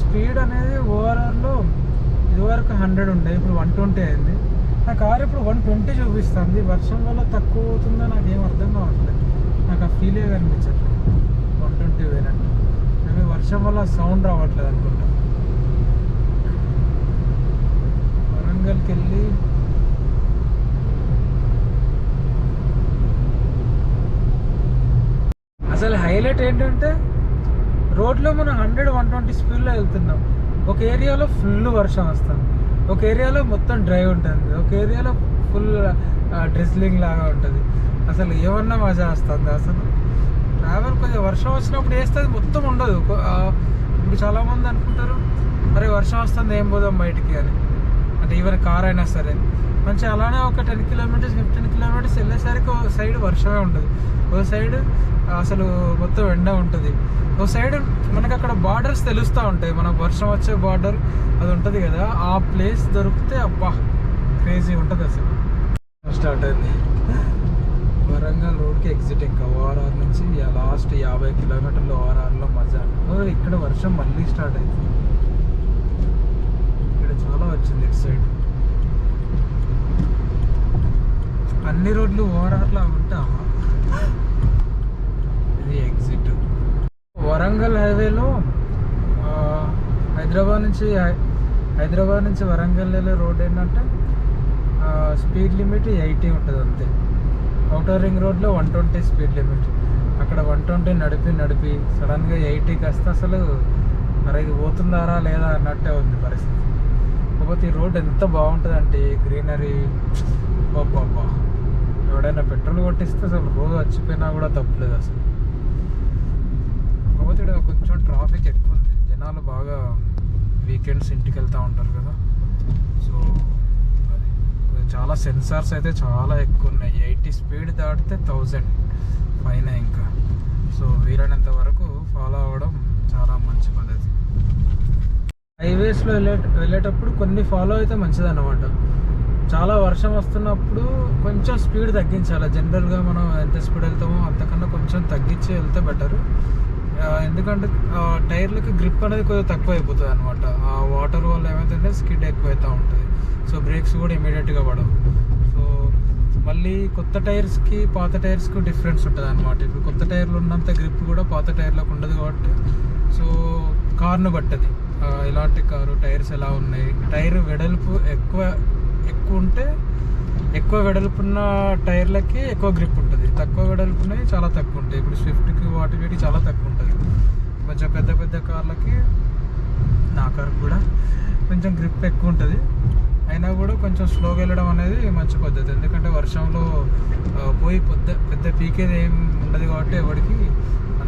Speed అనేది ఓవరాల్లో ఇదివరకు hundred ఉండే ఇప్పుడు వన్ ట్వంటీ అయింది. నా కార్ ఇప్పుడు వన్ ట్వంటీ చూపిస్తుంది. వర్షం వల్ల తక్కువ అవుతుందో నాకు ఏం అర్థం కావట్లేదు. నాకు ఆ ఫీలే కనిపించట్లేదు వన్ ట్వంటీ పోయినట్టు మేబీ వర్షం వల్ల సౌండ్ రావట్లేదు అనుకుంటా. వరంగల్కి వెళ్ళి అసలు హైలైట్ ఏంటంటే రోడ్లో మనం హండ్రెడ్ వన్ ట్వంటీ స్పీడ్లో వెళ్తున్నాం. ఒక ఏరియాలో ఫుల్ వర్షం వస్తుంది. ఒక ఏరియాలో మొత్తం డ్రై ఉంటుంది. ఒక ఏరియాలో ఫుల్ డ్రెస్లింగ్ లాగా ఉంటుంది. అసలు ఏమన్నా మజా వస్తుంది అసలు? ట్రావెల్ కొంచెం వర్షం వచ్చినప్పుడు వేస్తుంది మొత్తం ఉండదు. కొ- ఇప్పుడు చాలామంది అనుకుంటారు అరే వర్షం వస్తుంది ఏం పోదాం బయటికి అని. అంటే ఈవెన్ కార్ అయినా సరే. మంచి అలానే ఒక టెన్ కిలోమీటర్స్ ఫిఫ్టీన్ కిలోమీటర్స్ వెళ్ళేసరికి ఒక సైడ్ వర్షమే ఉంటుంది ఒక సైడ్ అసలు మొత్తం ఎండ ఉంటుంది. ఒక సైడ్ మనకి అక్కడ బార్డర్స్ తెలుస్తూ ఉంటాయి. మనకు వర్షం వచ్చే బార్డర్ అది ఉంటుంది కదా. ఆ ప్లేస్ దొరికితే అబ్బా క్రేజీ ఉంటుంది అసలు. స్టార్ట్ అయింది. వరంగల్ రోడ్కి ఎగ్జిట్ ఇంకా. ఓఆర్ఆర్ నుంచి లాస్ట్ యాభై కిలోమీటర్లు ఓఆర్ఆర్లో మజా. ఇక్కడ వర్షం మళ్ళీ స్టార్ట్ అయింది. వచ్చింది ఇటు సైడ్. అన్ని రోడ్లు ఓఆర్ఆర్లో ఉంటా ఇది ఎగ్జిట్ వరంగల్ హైవేలో హైదరాబాద్ నుంచి హైదరాబాద్ నుంచి వరంగల్ వెళ్ళే రోడ్ ఏంటంటే స్పీడ్ లిమిట్ ఎయిటీ ఉంటుంది అంతే. అవుటర్ రింగ్ రోడ్లో వన్ ట్వంటీ స్పీడ్ లిమిట్. అక్కడ వన్ ట్వంటీ నడిపి నడిపి సడన్గా ఎయిటీకి వస్తే అసలు మరి ఇది పోతుందారా లేదా అన్నట్టే ఉంది పరిస్థితి. కాకపోతే ఈ రోడ్ ఎంత బాగుంటుందంటే గ్రీనరీ బాబా ఎవడైనా పెట్రోల్ కొట్టిస్తే అసలు రోజు వచ్చిపోయినా కూడా తప్పలేదు అసలు. కాకపోతే ఇక్కడ కొంచెం ట్రాఫిక్ ఎక్కువ ఉంది. జనాలు బాగా వీకెండ్స్ ఇంటికి వెళ్తూ ఉంటారు కదా. సో అది చాలా సెన్సార్స్ అయితే చాలా ఎక్కువ ఉన్నాయి. ఎయిటీ స్పీడ్ దాటితే థౌజండ్ పైన ఇంకా. సో వీలైనంత వరకు ఫాలో అవ్వడం చాలా మంచి పద్ధతి. హైవేస్లో వెళ్ళే వెళ్ళేటప్పుడు కొన్ని ఫాలో అయితే మంచిది అన్నమాట చాలా వర్షం వస్తున్నప్పుడు కొంచెం స్పీడ్ తగ్గించాలి. జనరల్గా మనం ఎంత స్పీడ్ వెళ్తామో అంతకన్నా కొంచెం తగ్గించి వెళ్తే బెటర్ ఎందుకంటే ఆ టైర్లకి గ్రిప్ అనేది కొద్దిగా తక్కువ అయిపోతుంది అనమాట ఆ వాటర్ వల్ల ఏమైతుందంటే స్కిడ్ ఎక్కువ అవుతూ ఉంటుంది. సో బ్రేక్స్ కూడా ఇమీడియట్గా పడవు. సో మళ్ళీ కొత్త టైర్స్కి పాత టైర్స్కి డిఫరెన్స్ ఉంటుంది అనమాట ఇప్పుడు కొత్త టైర్లు ఉన్నంత గ్రిప్ కూడా పాత టైర్లకు ఉండదు కాబట్టి. సో కార్ను బట్టది ఎలాంటి ఇలాంటి కారు టైర్స్ ఎలా ఉన్నాయి? టైర్ వెడల్పు ఎక్కువ ఎక్కువ ఉంటే ఎక్కువ వెడల్పు ఉన్న టైర్లకి ఎక్కువ గ్రిప్ ఉంటుంది. తక్కువ వెడల్పు ఉన్నాయి చాలా తక్కువ ఉంటాయి. ఇప్పుడు స్విఫ్ట్కి వాటి వీటికి చాలా తక్కువ ఉంటుంది. కొంచెం పెద్ద పెద్ద కార్లకి నా కారు కూడా కొంచెం గ్రిప్ ఎక్కువ ఉంటుంది. అయినా కూడా కొంచెం స్లోగా వెళ్ళడం అనేది మంచి పద్ధతి. ఎందుకంటే వర్షంలో పోయి పెద్ద పెద్ద పీకేది ఏం ఉండదు కాబట్టి ఎవరికి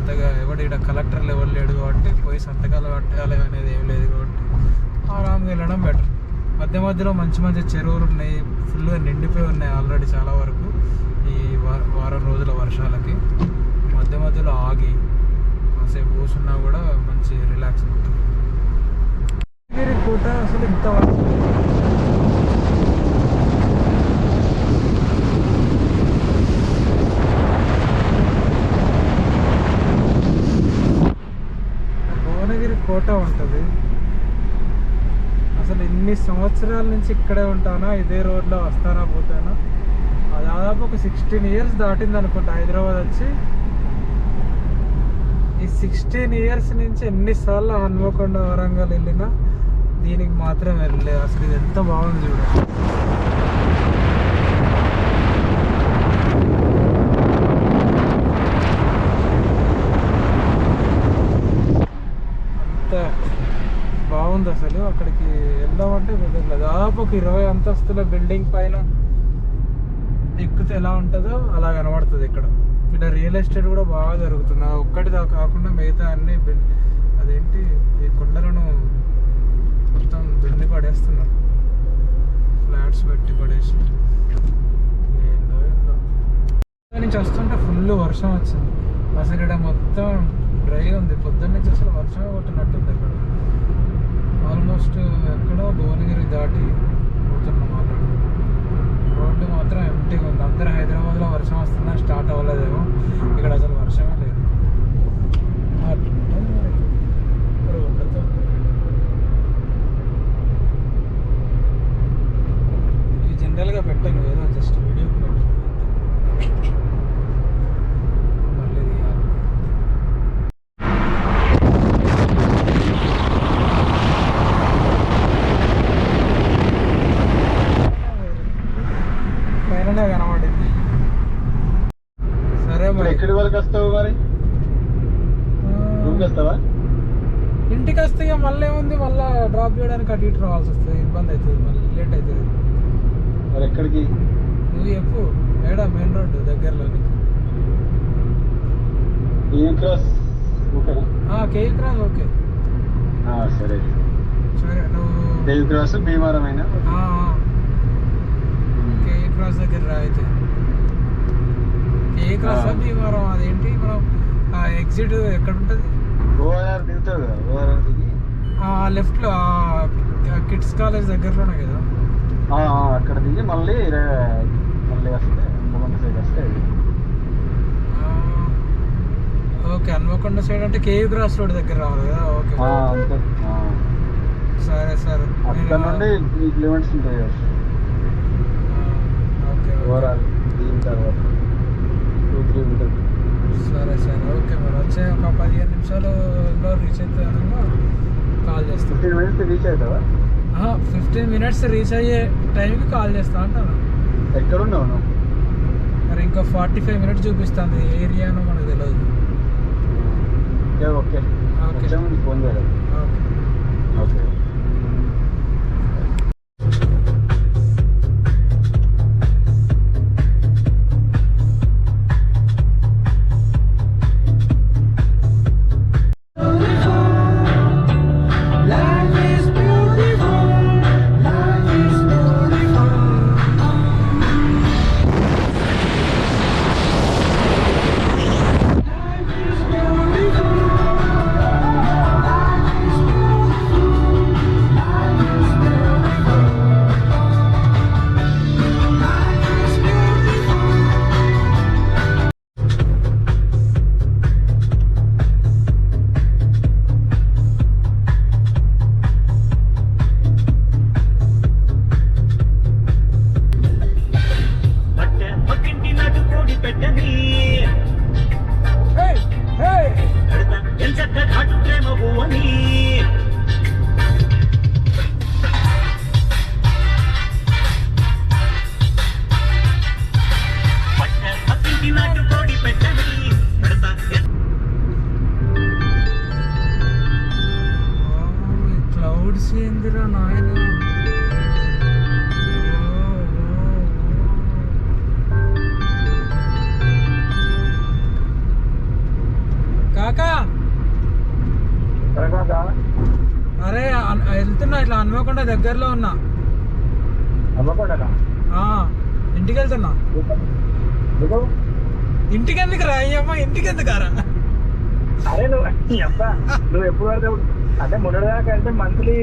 అంతగా ఎవడు ఇక్కడ కలెక్టర్లు ఎవరు లేడు కాబట్టి పోయి సంతకాలు పట్టాలి అనేది ఏం లేదు కాబట్టి ఆరామ్గా వెళ్ళడం బెటర్ మధ్య మధ్యలో మంచి మంచి చెరువులు ఉన్నాయి ఫుల్గా నిండిపోయి ఉన్నాయి ఆల్రెడీ చాలా వరకు ఈ వారం రోజుల వర్షాలకి. మధ్య మధ్యలో ఆగి కాసేపు కూర్చున్నా కూడా మంచి రిలాక్స్ ఉంటుంది. కోట అసలు ఇంత వరకు ఫోటో ఉంటుంది. అసలు ఇన్ని సంవత్సరాల నుంచి ఇక్కడే ఉంటానా ఇదే రోడ్లో వస్తానా పోతానా? ఆ దాదాపు ఒక సిక్స్టీన్ ఇయర్స్ దాటింది అనుకుంటా హైదరాబాద్ వచ్చి. ఈ సిక్స్టీన్ ఇయర్స్ నుంచి ఎన్నిసార్లు హన్మకొండ వరంగల్ వెళ్ళినా దీనికి మాత్రం వెళ్ళలేదు. అసలు ఇది ఎంత బాగుంది చూడండి అంత లేదు అసలు. అక్కడికి వెళ్దామంటే కుదరలేదు దాదాపు ఒక ఇరవై అంతస్తుల బిల్డింగ్ పైన ఎక్కితే ఎలా ఉంటుందో అలా కనబడుతుంది ఇక్కడ. ఇక్కడ రియల్ ఎస్టేట్ కూడా బాగా జరుగుతుంది. ఒక్కటి కాకుండా మిగతా అన్ని అదేంటి? ఈ కొండలను మొత్తం దున్ని పడేస్తున్నారు. ఫ్లాట్స్ పెట్టి పడేసి. ఏందో నుంచి వస్తుంటే ఫుల్ వర్షం వచ్చింది. అసలు ఇక్కడ మొత్తం డ్రై ఉంది. పొద్దున్న నుంచి అసలు వర్షం కొట్టినట్టుంది పక్కనే కనబడింది. సరే మరి. ఎక్కడి వరకు వస్తావు మరి? ఇంటికి వస్తే మళ్ళీ ఏముంది? మళ్ళీ డ్రాప్ చేయడానికి అటు ఇటు రావాల్సి వస్తుంది. ఇబ్బంది అవుతుంది మళ్ళీ లేట్ అవుతుంది. మరి ఎక్కడికి? నువ్వు చెప్పు. ఏడా మెయిన్ రోడ్డు దగ్గరలో క్రాస్ కేయూ క్రాస్ ఓకే. సరే. సరే నువ్వు క్రాస్ భీమారమైనా క్రాస్ దగ్గర రా అయితే కేక్ క్రాస్. భీమవరం అదేంటి మనం ఆ ఎగ్జిట్ ఎక్కడ ఉంటుంది ఓఆర్ఆర్ దిగుతావు కదా ఓఆర్ఆర్ దిగి. ఆ లెఫ్ట్లో కిడ్స్ కాలేజ్ దగ్గరలోనే కదా? అక్కడ దిగి మళ్ళీ మళ్ళీ వస్తే హనుమకొండ సైడ్ వస్తే ఓకే హన్మకొండ సైడ్ అంటే కేవ్ క్రాస్ రోడ్ దగ్గర రావాలి కదా ఓకే. సరే సరే. అక్కడ నుండి కిలోమీటర్స్ ఉంటాయి ఓవరాల్ దిగిన తర్వాత టూ త్రీ ఉంటుంది సరే సరే. ఓకే మరి. వచ్చే ఒక పదిహేను నిమిషాలలో రీచ్ అయితే కాల్ చేస్తాను ఫిఫ్టీన్ మినిట్స్ రీచ్ అవుతావా? ఫిఫ్టీన్ మినిట్స్ రీచ్ అయ్యే టైంకి కాల్ చేస్తా అంటాను ఎక్కడున్నావు నువ్వు? మరి ఇంకా ఫార్టీ ఫైవ్ మినిట్స్ చూపిస్తుంది. ఏ ఏరియానో మనకు తెలియదు ఓకే ఓకే. ఫోన్ చేయాలి. ఓకే. అరే వెళ్తున్నా ఇట్లా హన్మకొండ దగ్గరలో ఉన్నా. ఇంటికి వెళ్తున్నా ఇంటికి ఎందుకు? రా అయ్యమ్మ ఇంటికి ఎందుకు రా అరే నువ్వు నువ్వు ఎప్పుడు అంటే మొన్నటిదాకా అంటే మంత్లీ